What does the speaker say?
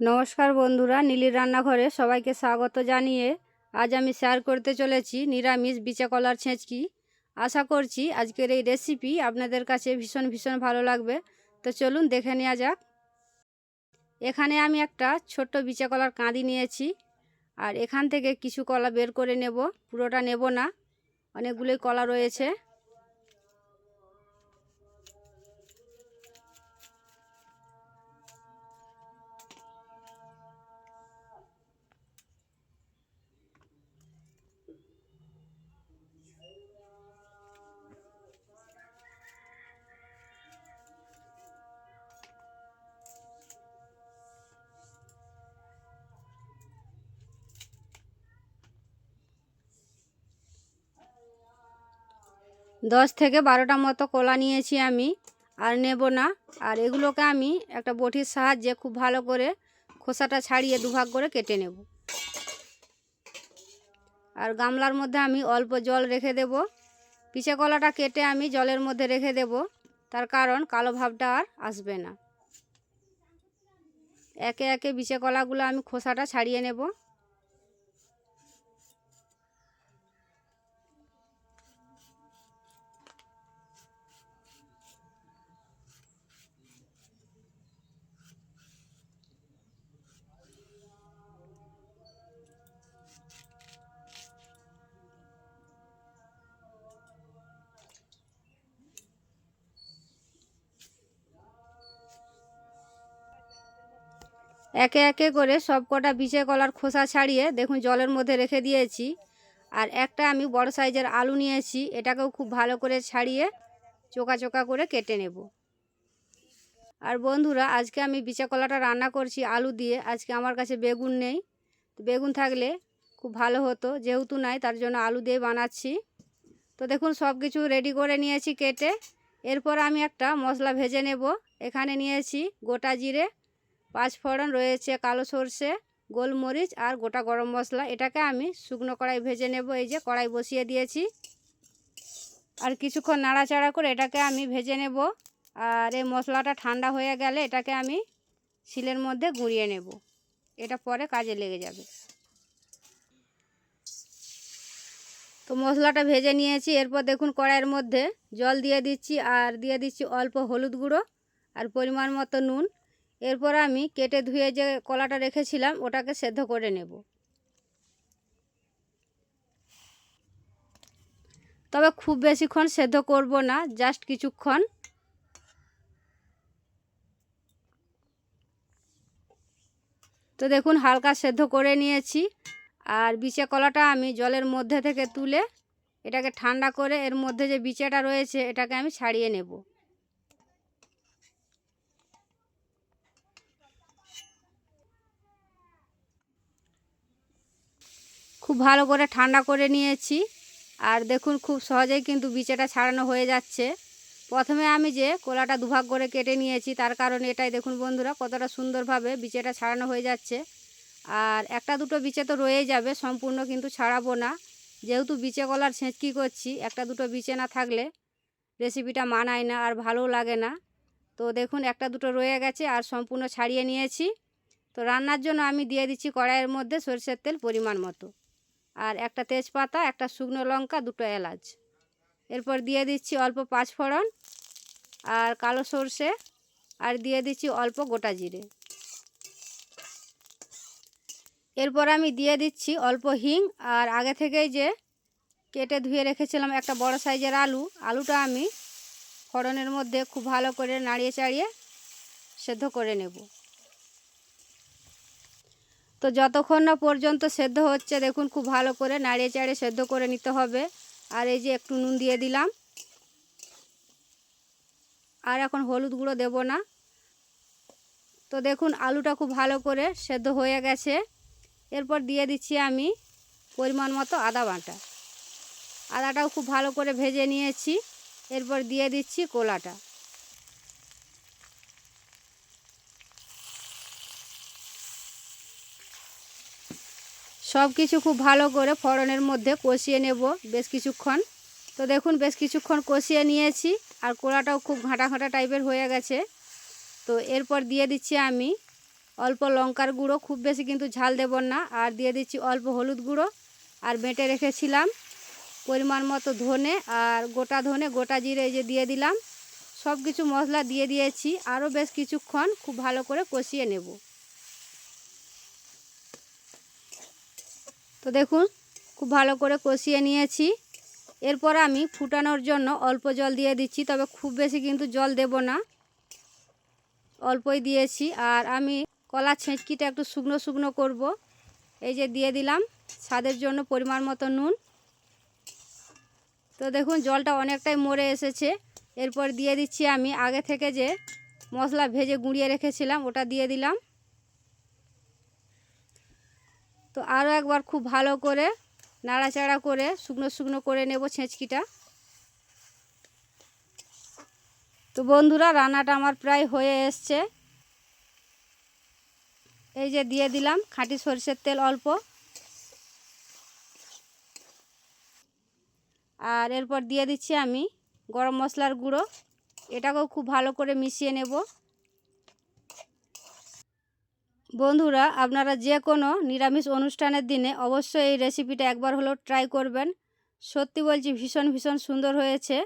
নমস্কার বন্ধুরা, নীলির রান্নাঘরে সবাইকে স্বাগত জানিয়ে আজ আমি শেয়ার করতে চলেছি নিরামিষ বিচা কলার ছেঁচকি। আশা করছি আজকের এই রেসিপি আপনাদের কাছে ভীষণ ভীষণ ভালো লাগবে। তো চলুন দেখে নেওয়া যাক। এখানে আমি একটা ছোট্ট বিচা কলার কাঁদি নিয়েছি আর এখান থেকে কিছু কলা বের করে নেব। পুরোটা নেব না, অনেকগুলোই কলা রয়েছে। দশ থেকে বারোটা মতো কলা নিয়েছি আমি, আর নেব না। আর এগুলোকে আমি একটা বটির সাহায্যে খুব ভালো করে খোসাটা ছাড়িয়ে দুভাগ করে কেটে নেব। আর গামলার মধ্যে আমি অল্প জল রেখে দেব। পিছে কলাটা কেটে আমি জলের মধ্যে রেখে দেব। তার কারণ কালো ভাবটা আর আসবে না। একে একে বিচে কলাগুলো আমি খোসাটা ছাড়িয়ে নেব। একে একে করে সব কটা বিচে কলার খোসা ছাড়িয়ে দেখুন জলের মধ্যে রেখে দিয়েছি। আর একটা আমি বড় সাইজের আলু নিয়েছি, এটাকেও খুব ভালো করে ছাড়িয়ে চোকা চোকা করে কেটে নেব। আর বন্ধুরা, আজকে আমি বিচা কলাটা রান্না করছি আলু দিয়ে। আজকে আমার কাছে বেগুন নেই। বেগুন থাকলে খুব ভালো হতো, যেহেতু নাই, তার জন্য আলু দিয়ে বানাচ্ছি। তো দেখুন সব কিছু রেডি করে নিয়েছি কেটে। এরপর আমি একটা মশলা ভেজে নেব। এখানে নিয়েছি গোটা জিরে পাঁচ ফোড়ন রয়েছে কালো সর্ষে, গোলমরিচ আর গোটা গরম মশলা। এটাকে আমি শুকনো কড়াই ভেজে নেব। এই যে কড়াই বসিয়ে দিয়েছি। আর কিছুক্ষণ নাড়াচাড়া করে এটাকে আমি ভেজে নেব। আর এই মশলাটা ঠান্ডা হয়ে গেলে এটাকে আমি শিলের মধ্যে গুঁড়িয়ে নেব। এটা পরে কাজে লেগে যাবে। তো মশলাটা ভেজে নিয়েছি। এরপর দেখুন কড়াইয়ের মধ্যে জল দিয়ে দিচ্ছি। আর দিয়ে দিচ্ছি অল্প হলুদ গুঁড়ো আর পরিমাণ মতো নুন। এরপর আমি কেটে ধুয়ে যে কলাটা রেখেছিলাম, ওটাকে সেদ্ধ করে নেব। তবে খুব বেশিক্ষণ সেদ্ধ করব না, জাস্ট কিছুক্ষণ। তো দেখুন, হালকা সেদ্ধ করে নিয়েছি, আর বিচে কলাটা আমি জলের মধ্যে থেকে তুলে এটাকে ঠান্ডা করে এর মধ্যে যে বিচেটা রয়েছে, এটাকে আমি ছাড়িয়ে নেব। খুব ভালো করে ঠান্ডা করে নিয়েছি। আর দেখুন খুব সহজেই কিন্তু বিচেটা ছাড়ানো হয়ে যাচ্ছে। প্রথমে আমি যে কোলাটা দুভাগ করে কেটে নিয়েছি, তার কারণে এটাই দেখুন বন্ধুরা, কতটা সুন্দরভাবে বিচেটা ছাড়ানো হয়ে যাচ্ছে। আর একটা দুটো বিচে তো রয়ে যাবে, সম্পূর্ণ কিন্তু ছাড়াবো না। যেহেতু বিচে কলার ছেঁচকি করছি, একটা দুটো বিচে না থাকলে রেসিপিটা মানায় না আর ভালোও লাগে না। তো দেখুন একটা দুটো রয়ে গেছে আর সম্পূর্ণ ছাড়িয়ে নিয়েছি। তো রান্নার জন্য আমি দিয়ে দিচ্ছি কড়াইয়ের মধ্যে সরষের তেল পরিমাণ মতো। আর একটা তেজপাতা, একটা শুকনো লঙ্কা, দুটো এলাচ। এরপর দিয়ে দিচ্ছি অল্প পাঁচ ফোড়ন আর কালো সর্ষে আর দিয়ে দিচ্ছি অল্প গোটা জিরে। এরপর আমি দিয়ে দিচ্ছি অল্প হিং আর আগে থেকেই যে কেটে ধুয়ে রেখেছিলাম একটা বড় সাইজের আলু, আলুটা আমি ফোড়নের মধ্যে খুব ভালো করে নাড়িয়ে চাড়িয়ে সেদ্ধ করে নেব। তো যতক্ষণ না পর্যন্ত সেদ্ধ হচ্ছে, দেখুন খুব ভালো করে নাড়িয়ে চাড়িয়ে সেদ্ধ করে নিতে হবে। আর এই যে একটু নুন দিয়ে দিলাম। আর এখন হলুদ গুঁড়ো দেব না। তো দেখুন আলুটা খুব ভালো করে সেদ্ধ হয়ে গেছে। এরপর দিয়ে দিচ্ছি আমি পরিমাণ মতো আদা বাটা। আদাটাও খুব ভালো করে ভেজে নিয়েছি। এরপর দিয়ে দিচ্ছি কোলাটা। সব কিছু খুব ভালো করে ফোড়নের মধ্যে কষিয়ে নেব বেশ কিছুক্ষণ। তো দেখুন, বেশ কিছুক্ষণ কষিয়ে নিয়েছি আর কোড়াটাও খুব ঘাঁটা ঘাঁটা টাইপের হয়ে গেছে। তো এরপর দিয়ে দিচ্ছি আমি অল্প লঙ্কার গুঁড়ো, খুব বেশি কিন্তু ঝাল দেব না। আর দিয়ে দিচ্ছি অল্প হলুদ গুঁড়ো আর বেটে রেখেছিলাম পরিমাণ মতো ধনে আর গোটা ধনে, গোটা জিরে যে দিয়ে দিলাম। সব কিছু মশলা দিয়ে দিয়েছি। আরও বেশ কিছুক্ষণ খুব ভালো করে কষিয়ে নেব। তো দেখুন, খুব ভালো করে কষিয়ে নিয়েছি। এরপর আমি ফুটানোর জন্য অল্প জল দিয়ে দিচ্ছি, তবে খুব বেশি কিন্তু জল দেব না। অল্পই দিয়েছি, আর আমি কলা ছেঁচকিটা একটু শুকনো শুকনো করব। এই যে দিয়ে দিলাম, স্বাদের জন্য পরিমাণ মতো নুন। তো দেখুন, জলটা অনেকটাই মরে এসেছে। এরপর দিয়ে দিচ্ছি আমি আগে থেকে যে মশলা ভেজে গুঁড়িয়ে রেখেছিলাম, ওটা দিয়ে দিলাম। তো আরও একবার খুব ভালো করে নাড়াচাড়া করে শুকনো শুকনো করে নেব ছেঁচকিটা। তো বন্ধুরা, রান্নাটা আমার প্রায় হয়ে এসছে। এই যে দিয়ে দিলাম খাঁটি সরষের তেল অল্প। আর এরপর দিয়ে দিচ্ছি আমি গরম মশলার গুঁড়ো। এটাকেও খুব ভালো করে মিশিয়ে নেব। বন্ধুরা, আপনারা যে কোনো নিরামিষ অনুষ্ঠানের দিনে অবশ্যই এই রেসিপিটা একবার হলেও ট্রাই করবেন। সত্যি বলছি, ভীষণ ভীষণ সুন্দর হয়েছে।